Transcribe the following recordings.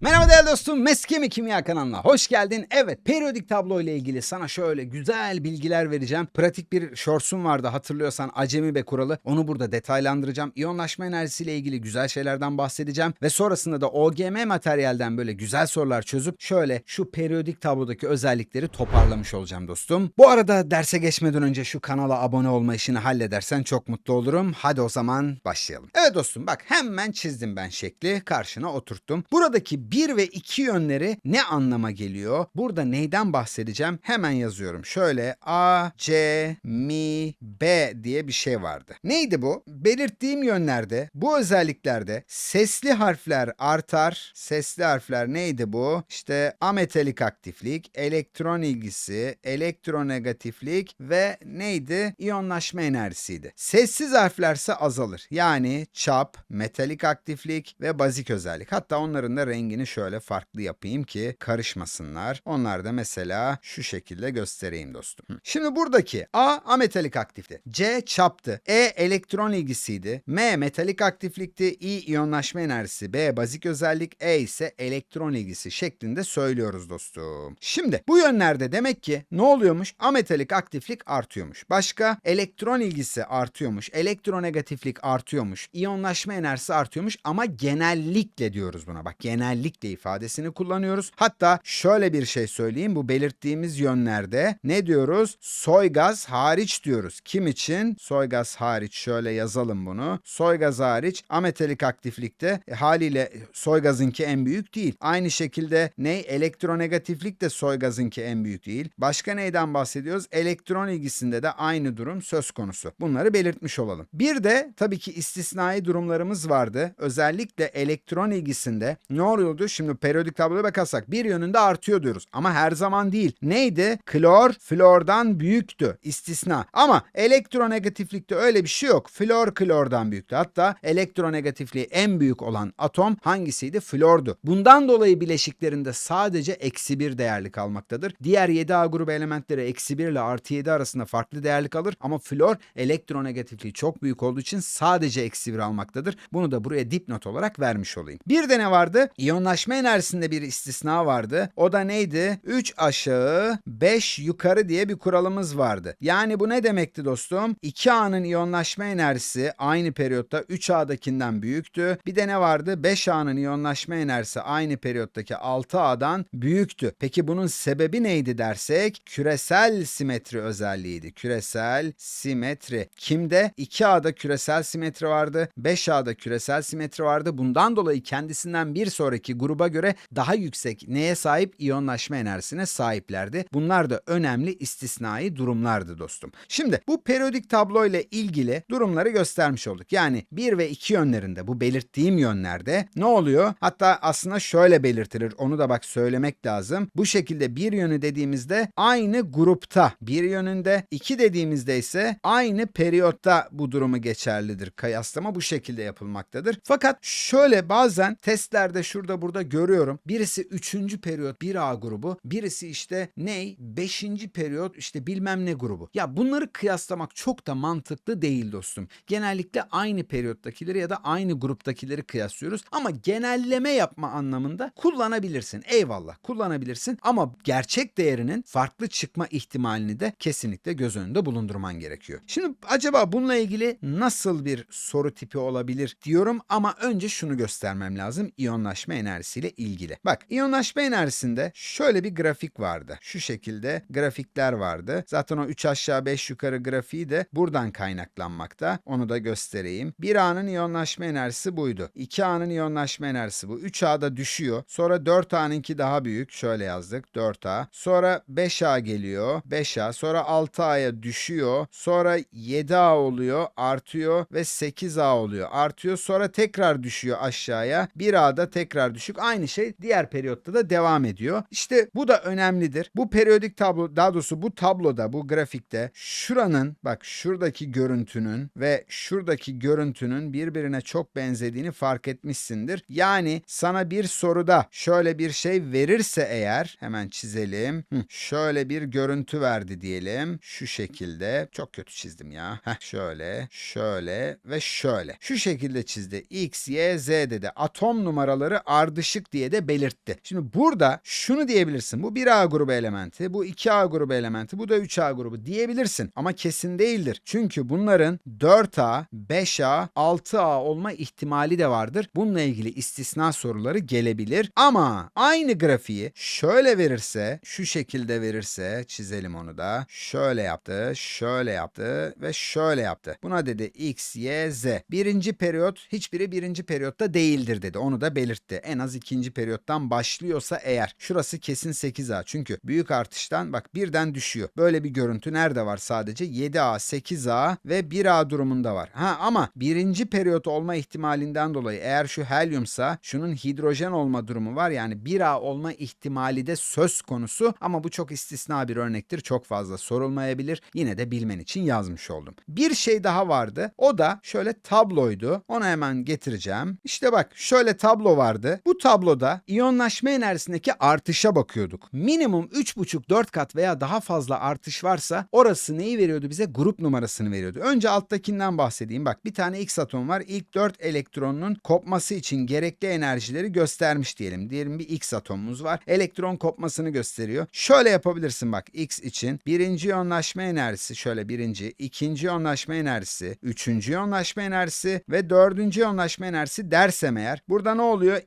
Merhaba değerli dostum, Meskemi Kimya kanalına hoş geldin. Evet, periyodik tablo ile ilgili sana şöyle güzel bilgiler vereceğim. Pratik bir shortsum vardı hatırlıyorsan Acemi Be kuralı. Onu burada detaylandıracağım. İyonlaşma enerjisiyle ilgili güzel şeylerden bahsedeceğim. Ve sonrasında da OGM materyalden böyle güzel sorular çözüp şöyle şu periyodik tablodaki özellikleri toparlamış olacağım dostum. Bu arada derse geçmeden önce şu kanala abone olma işini halledersen çok mutlu olurum. Hadi o zaman başlayalım. Evet dostum bak hemen çizdim ben şekli. Karşına oturttum. Buradaki 1 ve 2 yönleri ne anlama geliyor? Burada neyden bahsedeceğim? Hemen yazıyorum. Şöyle A, C, Mi, B diye bir şey vardı. Neydi bu? Belirttiğim yönlerde bu özelliklerde sesli harfler artar. Sesli harfler neydi bu? İşte ametalik aktiflik, elektron ilgisi, elektronegatiflik ve neydi? İyonlaşma enerjisiydi. Sessiz harflerse azalır. Yani çap, metalik aktiflik ve bazik özellik. Hatta onların da rengini şöyle farklı yapayım ki karışmasınlar. Onlar da mesela şu şekilde göstereyim dostum. Şimdi buradaki A ametalik aktifti. C çaptı. E elektron ilgisiydi. M metalik aktiflikti. I iyonlaşma enerjisi. B bazik özellik. E ise elektron ilgisi şeklinde söylüyoruz dostum. Şimdi bu yönlerde demek ki ne oluyormuş? Ametalik aktiflik artıyormuş. Başka elektron ilgisi artıyormuş. Elektronegatiflik artıyormuş. İyonlaşma enerjisi artıyormuş ama genellikle diyoruz buna. Bak genellikle ifadesini kullanıyoruz. Hatta şöyle bir şey söyleyeyim. Bu belirttiğimiz yönlerde ne diyoruz? Soy gaz hariç diyoruz. Kim için? Soy gaz hariç şöyle yazalım bunu. Soy gaz hariç ametalik aktiflikte e, haliyle soy gazınki en büyük değil. Aynı şekilde ne? Elektronegatiflik de soy gazınki en büyük değil. Başka neyden bahsediyoruz? Elektron ilgisinde de aynı durum söz konusu. Bunları belirtmiş olalım. Bir de tabii ki istisnai durumlarımız vardı. Özellikle elektron ilgisinde ne oluyordu? Şimdi periyodik tabloya bakarsak bir yönünde artıyor diyoruz. Ama her zaman değil. Neydi? Klor flordan büyüktü. İstisna. Ama elektronegatiflikte öyle bir şey yok. Flor klordan büyüktü. Hatta elektronegatifliği en büyük olan atom hangisiydi? Flordu. Bundan dolayı bileşiklerinde sadece eksi bir değerli kalmaktadır. Diğer 7A grubu elementleri eksi 1 ile artı 7 arasında farklı değerli kalır. Ama flor elektronegatifliği çok büyük olduğu için sadece eksi 1 almaktadır. Bunu da buraya dipnot olarak vermiş olayım. Bir de ne vardı? İyonlaşma enerjisinde bir istisna vardı. O da neydi? 3 aşağı 5 yukarı diye bir kuralımız vardı. Yani bu ne demekti dostum? 2A'nın iyonlaşma enerjisi aynı periyotta 3A'dakinden büyüktü. Bir de ne vardı? 5A'nın iyonlaşma enerjisi aynı periyottaki 6A'dan büyüktü. Peki bunun sebebi neydi dersek? Küresel simetri özelliğiydi. Küresel simetri. Kimde? 2A'da küresel simetri vardı. 5A'da küresel simetri vardı. Bundan dolayı kendisinden bir sonraki gruba göre daha yüksek neye sahip? İyonlaşma enerjisine sahiplerdi. Bunlar da önemli istisnai durumlardı dostum. Şimdi bu periyodik tablo ile ilgili durumları göstermiş olduk. Yani 1 ve 2 yönlerinde bu belirttiğim yönlerde ne oluyor? Hatta aslında şöyle belirtilir. Onu da bak söylemek lazım. Bu şekilde bir yönü dediğimizde aynı grupta bir yönünde, iki dediğimizde ise aynı periyotta bu durumu geçerlidir. Kıyaslama bu şekilde yapılmaktadır. Fakat şöyle bazen testlerde şurada burada görüyorum. Birisi 3. periyot 1A grubu, birisi işte ney? 5. periyot işte bilmem ne grubu. Ya bunları kıyaslamak çok da mantıklı değil dostum. Genellikle aynı periyottakileri ya da aynı gruptakileri kıyaslıyoruz ama genelleme yapma anlamında kullanabilirsin. Eyvallah kullanabilirsin ama gerçek değerinin farklı çıkma ihtimalini de kesinlikle göz önünde bulundurman gerekiyor. Şimdi acaba bununla ilgili nasıl bir soru tipi olabilir diyorum ama önce şunu göstermem lazım iyonlaşma enerjisiyle ilgili. Bak iyonlaşma enerjisinde şöyle bir grafik vardı. Şu şekilde grafikler vardı. Zaten o 3 aşağı 5 yukarı grafiği de buradan kaynaklanmakta. Onu da göstereyim. 1A'nın iyonlaşma enerjisi buydu. 2A'nın iyonlaşma enerjisi bu. 3A'da düşüyor. Sonra 4A'nınki daha büyük. Şöyle yazdık 4A. Sonra 5A geliyor. 5A. Sonra 6A'ya düşüyor. Sonra 7A oluyor. Artıyor ve 8A oluyor. Artıyor sonra tekrar düşüyor aşağıya. 1A'da tekrar düşük. Aynı şey diğer periyotta da devam ediyor. İşte bu da önemlidir. Bu periyodik tablo daha doğrusu bu tabloda bu grafikte şuranın bak şuradaki görüntünün ve şuradaki görüntünün birbirine çok benzediğini fark etmişsindir. Yani sana bir soruda şöyle bir şey verirse eğer hemen çizelim. Şöyle bir görüntü verdi diyelim. Şu şekilde. Çok kötü çizdim ya. Heh, şöyle, şöyle ve şöyle. Şu şekilde çizdi. X, Y, Z dedi. Atom numaraları ardışık diye de belirtti. Şimdi burada şunu diyebilirsin. Bu 1A grubu elementi, bu 2A grubu elementi, bu da 3A grubu diyebilirsin. Ama kesin değildir. Çünkü bunların 4A, 5A, 6A olma ihtimali de vardır. Bununla ilgili istisna soruları gelebilir. Ama aynı grafiği şöyle verirse, şu şekilde verirse çizelim onu da. Şöyle yaptı, şöyle yaptı ve şöyle yaptı. Buna dedi X, Y, Z. Birinci periyot hiçbiri birinci periyotta değildir dedi. Onu da belirtti. En az ikinci periyottan başlıyorsa eğer. Şurası kesin 8A. Çünkü büyük artıştan bak birden düşüyor. Böyle bir görüntü nerede var sadece? 7A, 8A ve 1A durumunda var. Ha ama birinci periyot olma ihtimalinden dolayı eğer şu helyumsa şunun hidrojen olma durumu var. Yani 1A olma ihtimali de söz konusu ama bu çok istisna bir örnektir. Çok fazla sorulmayabilir. Yine de bilmen için yazmış oldum. Bir şey daha vardı. O da şöyle tabloydu. Onu hemen getireceğim. İşte bak şöyle tablo vardı. Bu tabloda iyonlaşma enerjisindeki artışa bakıyorduk. Minimum 3,5-4 kat veya daha fazla artış varsa orası neyi veriyordu bize? Grup numarasını veriyordu. Önce alttakinden bahsedeyim. Bak bir tane X atom var. İlk 4 elektronun kopması için gerekli enerjileri göstermiş diyelim. Diyelim bir X atomumuz var. Elektron kopmasını gösteriyor. Şöyle yapabilirsin bak X için. Birinci iyonlaşma enerjisi şöyle birinci, ikinci iyonlaşma enerjisi, üçüncü iyonlaşma enerjisi ve dördüncü iyonlaşma enerjisi dersem eğer burada ne oluyor?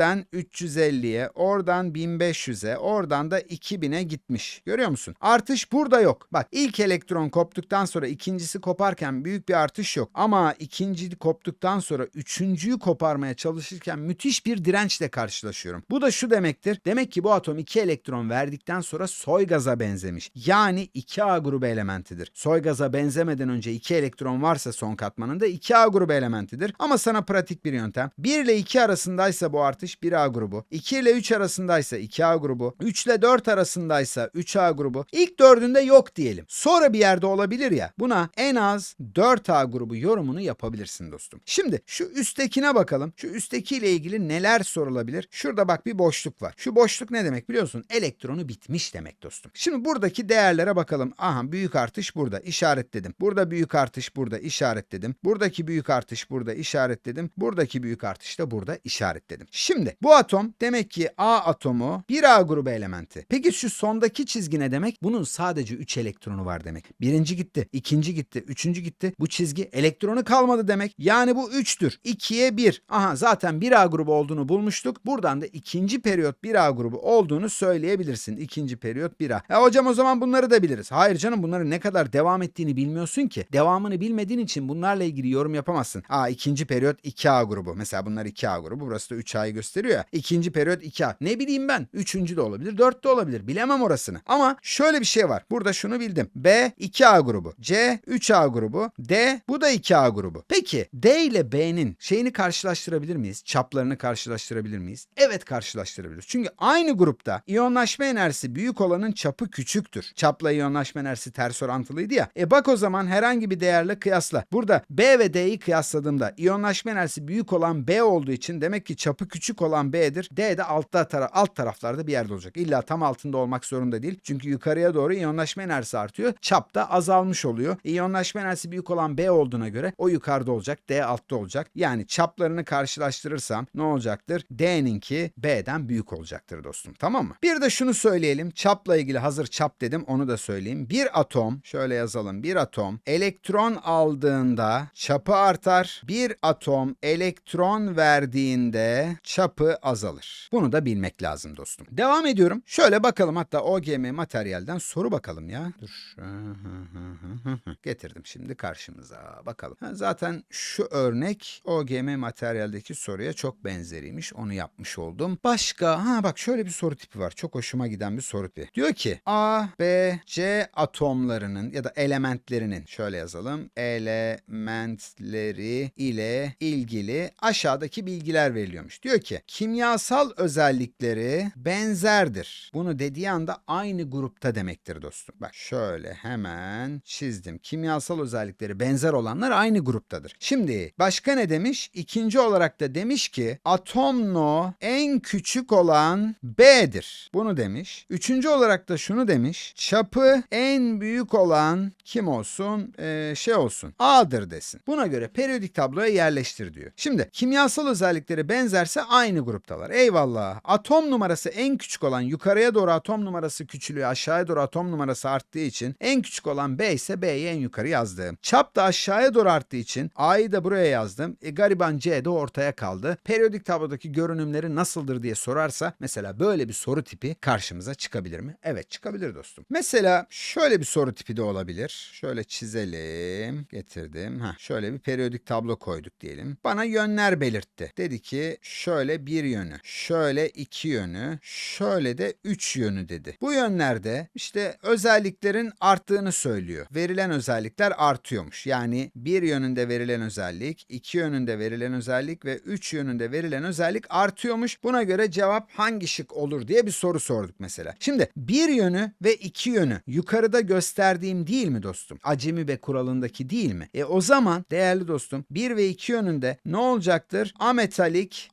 200'den 350'ye, oradan 1500'e, oradan da 2000'e gitmiş. Görüyor musun? Artış burada yok. Bak ilk elektron koptuktan sonra ikincisi koparken büyük bir artış yok. Ama ikinci koptuktan sonra üçüncüyü koparmaya çalışırken müthiş bir dirençle karşılaşıyorum. Bu da şu demektir. Demek ki bu atom 2 elektron verdikten sonra soy gaza benzemiş. Yani 2A grubu elementidir. Soy gaza benzemeden önce 2 elektron varsa son katmanında 2A grubu elementidir. Ama sana pratik bir yöntem. 1 ile 2 arasındaysa bu artış 1A grubu. 2 ile 3 arasındaysa 2A grubu. 3 ile 4 arasındaysa 3A grubu. İlk dördünde yok diyelim. Sonra bir yerde olabilir ya. Buna en az 4A grubu yorumunu yapabilirsin dostum. Şimdi şu üsttekine bakalım. Şu üsttekiyle ilgili neler sorulabilir? Şurada bak bir boşluk var. Şu boşluk ne demek biliyorsun? Elektronu bitmiş demek dostum. Şimdi buradaki değerlere bakalım. Aha büyük artış burada işaretledim. Burada büyük artış burada işaretledim. Buradaki büyük artış burada işaretledim. Buradaki büyük artış da burada işaretledim. Şimdi bu atom demek ki A atomu 1A grubu elementi. Peki şu sondaki çizgi ne demek? Bunun sadece 3 elektronu var demek. Birinci gitti, ikinci gitti, üçüncü gitti. Bu çizgi elektronu kalmadı demek. Yani bu 3'tür. 2'ye 1. Aha zaten 1A grubu olduğunu bulmuştuk. Buradan da ikinci periyot 1A grubu olduğunu söyleyebilirsin. İkinci periyot 1A. Ya hocam o zaman bunları da biliriz. Hayır canım bunların ne kadar devam ettiğini bilmiyorsun ki. Devamını bilmediğin için bunlarla ilgili yorum yapamazsın. Aa ikinci periyot 2A grubu. Mesela bunlar 2A grubu. Burası da 3A'yı gösteriyor ya. İkinci periyot 2A. Ne bileyim ben. Üçüncü de olabilir. Dört de olabilir. Bilemem orasını. Ama şöyle bir şey var. Burada şunu bildim. B 2A grubu. C 3A grubu. D bu da 2A grubu. Peki D ile B'nin şeyini karşılaştırabilir miyiz? Çaplarını karşılaştırabilir miyiz? Evet karşılaştırabiliriz. Çünkü aynı grupta iyonlaşma enerjisi büyük olanın çapı küçüktür. Çapla iyonlaşma enerjisi ters orantılıydı ya. E bak o zaman herhangi bir değerle kıyasla. Burada B ve D'yi kıyasladığımda iyonlaşma enerjisi büyük olan B olduğu için demek ki çapı küçük olan B'dir. D de altta tara alt taraflarda bir yerde olacak. İlla tam altında olmak zorunda değil. Çünkü yukarıya doğru iyonlaşma enerjisi artıyor. Çap da azalmış oluyor. İyonlaşma enerjisi büyük olan B olduğuna göre o yukarıda olacak. D altta olacak. Yani çaplarını karşılaştırırsam ne olacaktır? D'ninki B'den büyük olacaktır dostum. Tamam mı? Bir de şunu söyleyelim. Çapla ilgili hazır çap dedim onu da söyleyeyim. Bir atom şöyle yazalım. Bir atom elektron aldığında çapı artar. Bir atom elektron verdiğinde çapı azalır. Bunu da bilmek lazım dostum. Devam ediyorum. Şöyle bakalım hatta OGM materyalden soru bakalım ya. Dur. Getirdim şimdi karşımıza. Bakalım. Zaten şu örnek OGM materyaldeki soruya çok benzeriymiş. Onu yapmış oldum. Başka ha bak şöyle bir soru tipi var. Çok hoşuma giden bir soru tipi. Diyor ki A, B, C atomlarının ya da elementlerinin şöyle yazalım. Elementleri ile ilgili aşağıdaki bilgiler veriliyormuş. Diyor ki kimyasal özellikleri benzerdir. Bunu dediği anda aynı grupta demektir dostum. Bak şöyle hemen çizdim. Kimyasal özellikleri benzer olanlar aynı gruptadır. Şimdi başka ne demiş? İkinci olarak da demiş ki atomno en küçük olan B'dir. Bunu demiş. Üçüncü olarak da şunu demiş. Çapı en büyük olan kim olsun? Ee, şey olsun. A'dır desin. Buna göre periyodik tabloya yerleştir diyor. Şimdi kimyasal özellikleri benzerse aynı aynı gruptalar. Eyvallah. Atom numarası en küçük olan yukarıya doğru atom numarası küçülüyor. Aşağıya doğru atom numarası arttığı için en küçük olan B ise B'yi en yukarı yazdım. Çap da aşağıya doğru arttığı için A'yı da buraya yazdım. E gariban C de ortaya kaldı. Periyodik tablodaki görünümleri nasıldır diye sorarsa mesela böyle bir soru tipi karşımıza çıkabilir mi? Evet çıkabilir dostum. Mesela şöyle bir soru tipi de olabilir. Şöyle çizelim. Getirdim. Heh, şöyle bir periyodik tablo koyduk diyelim. Bana yönler belirtti. Dedi ki şöyle bir yönü, şöyle iki yönü, şöyle de üç yönü dedi. Bu yönlerde işte özelliklerin arttığını söylüyor. Verilen özellikler artıyormuş. Yani bir yönünde verilen özellik, iki yönünde verilen özellik ve üç yönünde verilen özellik artıyormuş. Buna göre cevap hangi şık olur diye bir soru sorduk mesela. Şimdi bir yönü ve iki yönü yukarıda gösterdiğim değil mi dostum? Acemi ve kuralındaki değil mi? E o zaman değerli dostum bir ve iki yönünde ne olacaktır? Ametalik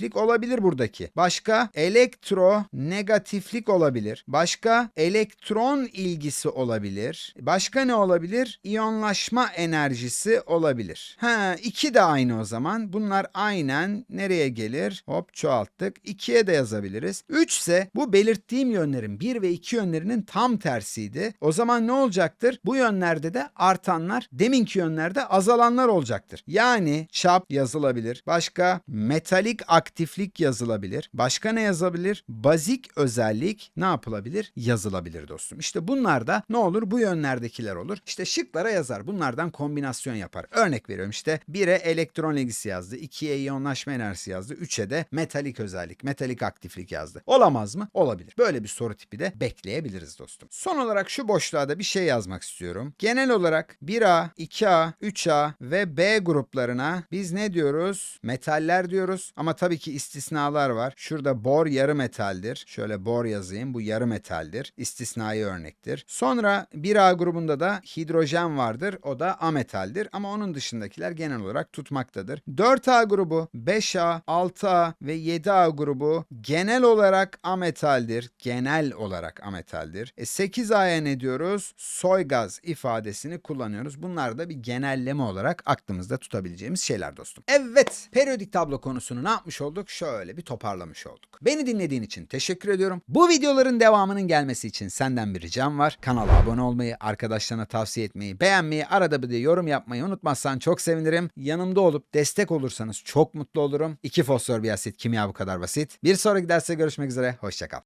aktiflik olabilir buradaki. Başka elektro negatiflik olabilir. Başka elektron ilgisi olabilir. Başka ne olabilir? İyonlaşma enerjisi olabilir. Ha iki de aynı o zaman. Bunlar aynen nereye gelir? Hop çoğalttık. 2'ye de yazabiliriz. 3 ise bu belirttiğim yönlerin 1 ve 2 yönlerinin tam tersiydi. O zaman ne olacaktır? Bu yönlerde de artanlar, deminki yönlerde azalanlar olacaktır. Yani çap yazılabilir. Başka metalik aktiflik yazılabilir. Başka ne yazabilir? Bazik özellik ne yapılabilir? Yazılabilir dostum. İşte bunlar da ne olur? Bu yönlerdekiler olur. İşte şıklara yazar. Bunlardan kombinasyon yapar. Örnek veriyorum işte 1'e elektron ilgisi yazdı. 2'ye iyonlaşma enerjisi yazdı. 3'e de metalik özellik, metalik aktiflik yazdı. Olamaz mı? Olabilir. Böyle bir soru tipi de bekleyebiliriz dostum. Son olarak şu boşluğa da bir şey yazmak istiyorum. Genel olarak 1A, 2A, 3A ve B gruplarına biz ne diyoruz? Metaller diyoruz. Ama tabii ki istisnalar var. Şurada bor yarı metaldir. Şöyle bor yazayım. Bu yarı metaldir. İstisnai örnektir. Sonra 1A grubunda da hidrojen vardır. O da ametaldir. Ama onun dışındakiler genel olarak tutmaktadır. 4A grubu, 5A, 6A ve 7A grubu genel olarak ametaldir. Genel olarak ametaldir. E 8A'ya ne diyoruz? Soy gaz ifadesini kullanıyoruz. Bunlar da bir genelleme olarak aklımızda tutabileceğimiz şeyler dostum. Evet, periyodik tablo konusunu ne yapmış olduk? Şöyle bir toparlamış olduk. Beni dinlediğin için teşekkür ediyorum. Bu videoların devamının gelmesi için senden bir ricam var. Kanala abone olmayı, arkadaşlarına tavsiye etmeyi, beğenmeyi, arada bir de yorum yapmayı unutmazsan çok sevinirim. Yanımda olup destek olursanız çok mutlu olurum. İki fosfor bir asit kimya bu kadar basit. Bir sonraki derste görüşmek üzere. Hoşçakal.